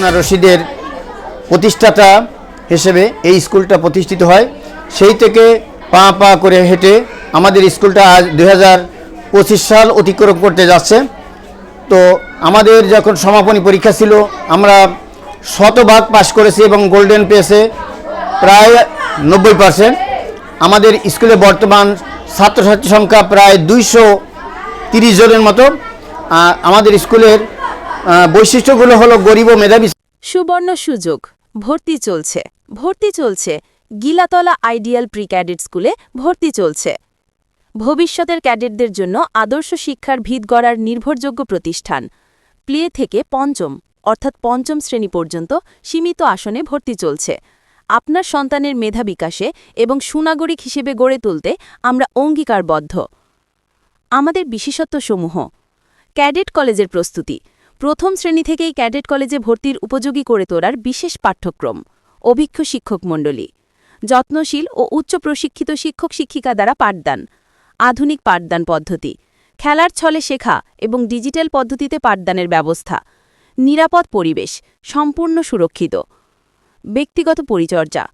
Haruna রশিদের প্রতিষ্ঠাতা হিসেবে এই স্কুলটা প্রতিষ্ঠিত হয়। সেই থেকে পা পা করে হেঁটে আমাদের স্কুলটা আজ দুই হাজার পঁচিশ সাল অতিক্রম করতে যাচ্ছে। তো আমাদের যখন সমাপনী পরীক্ষা ছিল, আমরা শতভাগ পাশ করেছি এবং গোল্ডেন পেয়েছে প্রায় নব্বই পার্সেন্ট। আমাদের স্কুলে বর্তমান ছাত্রছাত্রী সংখ্যা প্রায় দুইশো তিরিশ জনের মতো। আমাদের স্কুলের বৈশিষ্ট্যগুলো হলো গরিব ও মেধাবী সুবর্ণ সুযোগ, ভর্তি চলছে। ভর্তি চলছে গিলাতলা আইডিয়াল প্রি ক্যাডেট স্কুলে ভর্তি চলছে। ভবিষ্যতের ক্যাডেটদের জন্য আদর্শ শিক্ষার ভিত গড়ার নির্ভরযোগ্য প্রতিষ্ঠান। প্লে থেকে পঞ্চম, অর্থাৎ পঞ্চম শ্রেণি পর্যন্ত সীমিত আসনে ভর্তি চলছে। আপনার সন্তানের মেধা বিকাশে এবং সুনাগরিক হিসেবে গড়ে তুলতে আমরা অঙ্গীকারবদ্ধ। আমাদের বিশেষত্বসমূহ, ক্যাডেট কলেজের প্রস্তুতি প্রথম শ্রেণি থেকেই ক্যাডেট কলেজে ভর্তির উপযোগী করে তোলার বিশেষ পাঠ্যক্রম, অভিজ্ঞ শিক্ষক মণ্ডলী। যত্নশীল ও উচ্চ প্রশিক্ষিত শিক্ষক শিক্ষিকা দ্বারা পাঠদান, আধুনিক পাঠদান পদ্ধতি, খেলার ছলে শেখা এবং ডিজিটাল পদ্ধতিতে পাঠদানের ব্যবস্থা, নিরাপদ পরিবেশ, সম্পূর্ণ সুরক্ষিত, ব্যক্তিগত পরিচর্যা,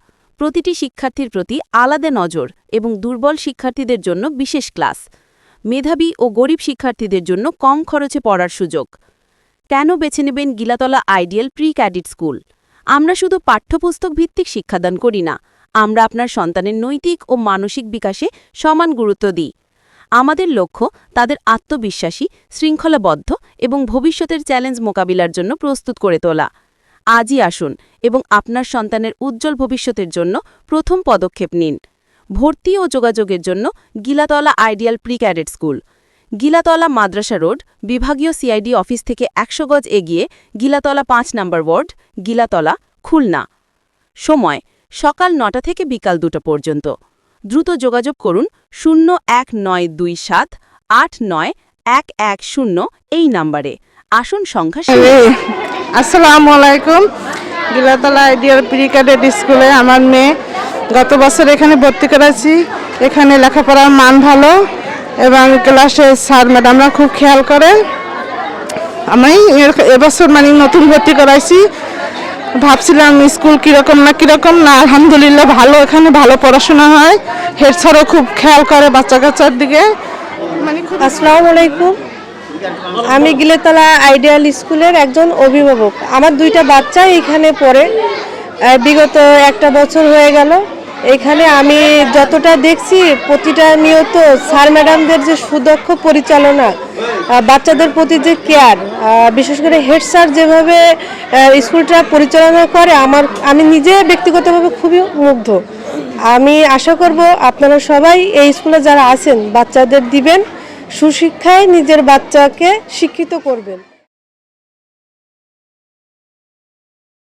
প্রতিটি শিক্ষার্থীর প্রতি আলাদা নজর এবং দুর্বল শিক্ষার্থীদের জন্য বিশেষ ক্লাস, মেধাবী ও গরিব শিক্ষার্থীদের জন্য কম খরচে পড়ার সুযোগ। কেন বেছে নেবেন Gilatala ideal pre cadet school? আমরা শুধু পাঠ্যপুস্তক ভিত্তিক শিক্ষাদান করি না, আমরা আপনার সন্তানের নৈতিক ও মানসিক বিকাশে সমান গুরুত্ব দিই। আমাদের লক্ষ্য তাদের আত্মবিশ্বাসী, শৃঙ্খলাবদ্ধ এবং ভবিষ্যতের চ্যালেঞ্জ মোকাবিলার জন্য প্রস্তুত করে তোলা। আজই আসুন এবং আপনার সন্তানের উজ্জ্বল ভবিষ্যতের জন্য প্রথম পদক্ষেপ নিন। ভর্তি ও যোগাযোগের জন্য Gilatala ideal pre cadet school. Gilatala Madrasa road, বিভাগীয় সিআইডি অফিস থেকে একশো গজ এগিয়ে গিলাতলা পাঁচ নম্বর ওয়ার্ড, গিলাতলা, খুলনা। সময়, সকাল নটা থেকে বিকাল দুটো পর্যন্ত। দ্রুত যোগাযোগ করুন শূন্য এক নয় দুই সাত আট নয় এক এক শূন্য এই নাম্বারে। আসন সংখ্যা আসসালামু আলাইকুম। গিলাতলা আইডিয়াল প্রি ক্যাডেট স্কুলে আমার মেয়ে গত বছর এখানে ভর্তি করেছি। এখানে লেখাপড়ার মান ভালো। এবং ক্লাসে স্যার, ম্যাডামরা খুব খেয়াল করেন। আমি এবছর মানে নতুন ভর্তি করাইছি। ভাবছিলাম স্কুল কীরকম না কীরকম, না, আলহামদুলিল্লাহ ভালো, এখানে ভালো পড়াশোনা হয়। হেড স্যারও খুব খেয়াল করে বাচ্চা কাচ্চার দিকে। মানে আসসালামু আলাইকুম। আমি গিলেতলা আইডিয়াল স্কুলের একজন অভিভাবক। আমার দুইটা বাচ্চা এখানে পড়ে। বিগত একটা বছর হয়ে গেল। এখানে আমি যতটা দেখছি, প্রতিটা নিয়ত স্যার ম্যাডামদের যে সুদক্ষ পরিচালনা বাচ্চাদের প্রতি যে কেয়ার বিশেষ করে হেড স্যার যেভাবে স্কুলটা পরিচালনা করে, আমার, আমি নিজে ব্যক্তিগতভাবে খুবই মুগ্ধ। আমি আশা করব আপনারা সবাই এই স্কুলে যারা আছেন, বাচ্চাদের দিবেন, সুশিক্ষায় নিজের বাচ্চাকে শিক্ষিত করবেন।